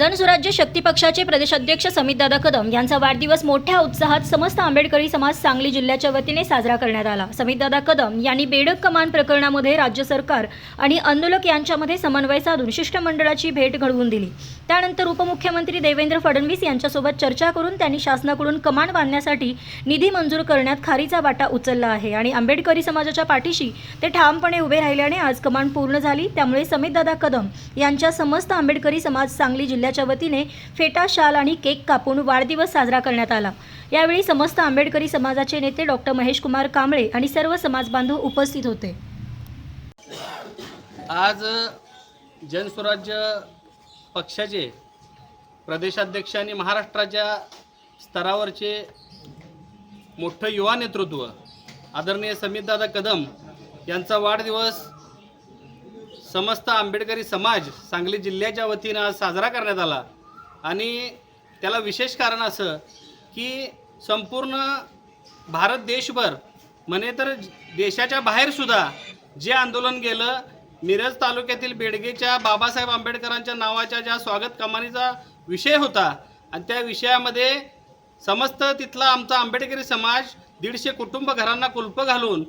जनसुराज्य शक्ती पक्षाचे प्रदेशाध्यक्ष समितदादा कदम यांचा वाढदिवस मोठ्या उत्साहात समस्त आंबेडकरी समाज सांगली जिल्ह्याच्या वतीने साजरा करण्यात आला. समितदादा कदम यांनी बेडक कमान प्रकरणामध्ये राज्य सरकार आणि आंदोलक यांच्यामध्ये समन्वय साधून शिष्टमंडळाची भेट घडवून दिली. त्यानंतर उपमुख्यमंत्री देवेंद्र फडणवीस यांच्यासोबत चर्चा करून त्यांनी शासनाकडून कमान बांधण्यासाठी निधी मंजूर करण्यात खारीचा वाटा उचलला आहे आणि आंबेडकरी समाजाच्या पाठीशी ते ठामपणे उभे राहिल्याने आज कमान पूर्ण झाली. त्यामुळे समितदादा कदम यांच्या समस्त आंबेडकरी समाज सांगली जिल्ह्यात मंडळाच्या वतीने फेटा शाल आणि केक कापून वाढदिवस साजरा करण्यात आला. यावेळी समस्त आंबेडकरी समाजाचे नेते डॉक्टर महेश कुमार कांबळे आणि सर्व समाज बांधव उपस्थित होते. आज जनस्वराज्य पक्षाचे प्रदेशाध्यक्ष आणि महाराष्ट्राच्या स्तरावरचे मोठं युवा नेतृत्व आदरणीय समीतदादा कदम यांचा वाढदिवस समस्त आंबेडकरी समाज सांगली जिल्ह्याच्या वतीनं आज साजरा करण्यात आला. आणि त्याला विशेष कारण असं की संपूर्ण भारत देशभर म्हणे तर देशाच्या बाहेरसुद्धा जे आंदोलन गेलं मिरज तालुक्यातील बेडगेच्या बाबासाहेब आंबेडकरांच्या नावाच्या ज्या स्वागत कमानीचा विषय होता आणि त्या विषयामध्ये समस्त तिथला आमचा आंबेडकरी समाज दीडशे कुटुंब घरांना कुलपं घालून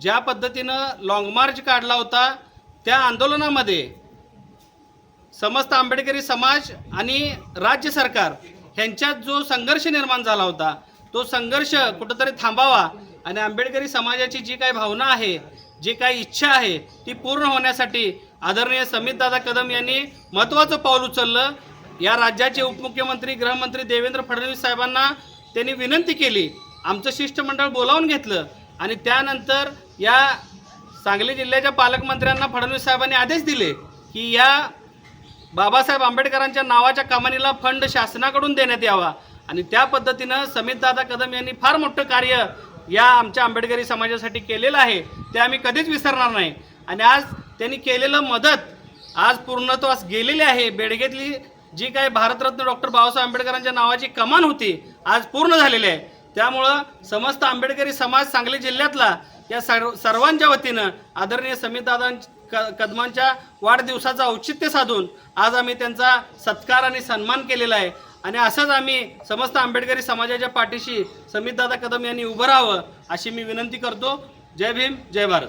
ज्या पद्धतीनं लाँग मार्च काढला होता त्या आंदोलनामध्ये समस्त आंबेडकरी समाज आणि राज्य सरकार ह्यांच्यात जो संघर्ष निर्माण झाला होता तो संघर्ष कुठंतरी थांबावा आणि आंबेडकरी समाजाची जी काही भावना आहे जी काही इच्छा आहे ती पूर्ण होण्यासाठी आदरणीय समितदादा कदम यांनी महत्त्वाचं पाऊल उचललं. या राज्याचे उपमुख्यमंत्री गृहमंत्री देवेंद्र फडणवीस साहेबांना त्यांनी विनंती केली. आमचं शिष्टमंडळ बोलावून घेतलं आणि त्यानंतर या सांगली जिल्ह्याच्या पालकमंत्र्यांना फडणवीस साहेबांनी आदेश दिले की या बाबासाहेब आंबेडकरांच्या नावाच्या कमानीला फंड शासनाकडून देण्यात यावा. आणि त्या पद्धतीनं समितदादा कदम यांनी फार मोठं कार्य या आमच्या आंबेडकरी समाजासाठी केलेलं आहे. ते आम्ही कधीच विसरणार नाही. आणि आज त्यांनी केलेलं मदत आज पूर्णत्वास गेलेली आहे. बेडगेतली जी काही भारतरत्न डॉक्टर बाबासाहेब आंबेडकरांच्या नावाची कमान होती आज पूर्ण झालेली आहे. त्यामुळं समस्त आंबेडकरी समाज सांगली जिल्ह्यातला या सर्व सर्वांच्या वतीनं आदरणीय समितदादा क कदमांच्या वाढदिवसाचं औचित्य साधून आज आम्ही त्यांचा सत्कार आणि सन्मान केलेला आहे. आणि असंच आम्ही समस्त आंबेडकरी समाजाच्या पाठीशी समितदादा कदम यांनी उभं राहावं अशी मी विनंती करतो. जय भीम जय भारत.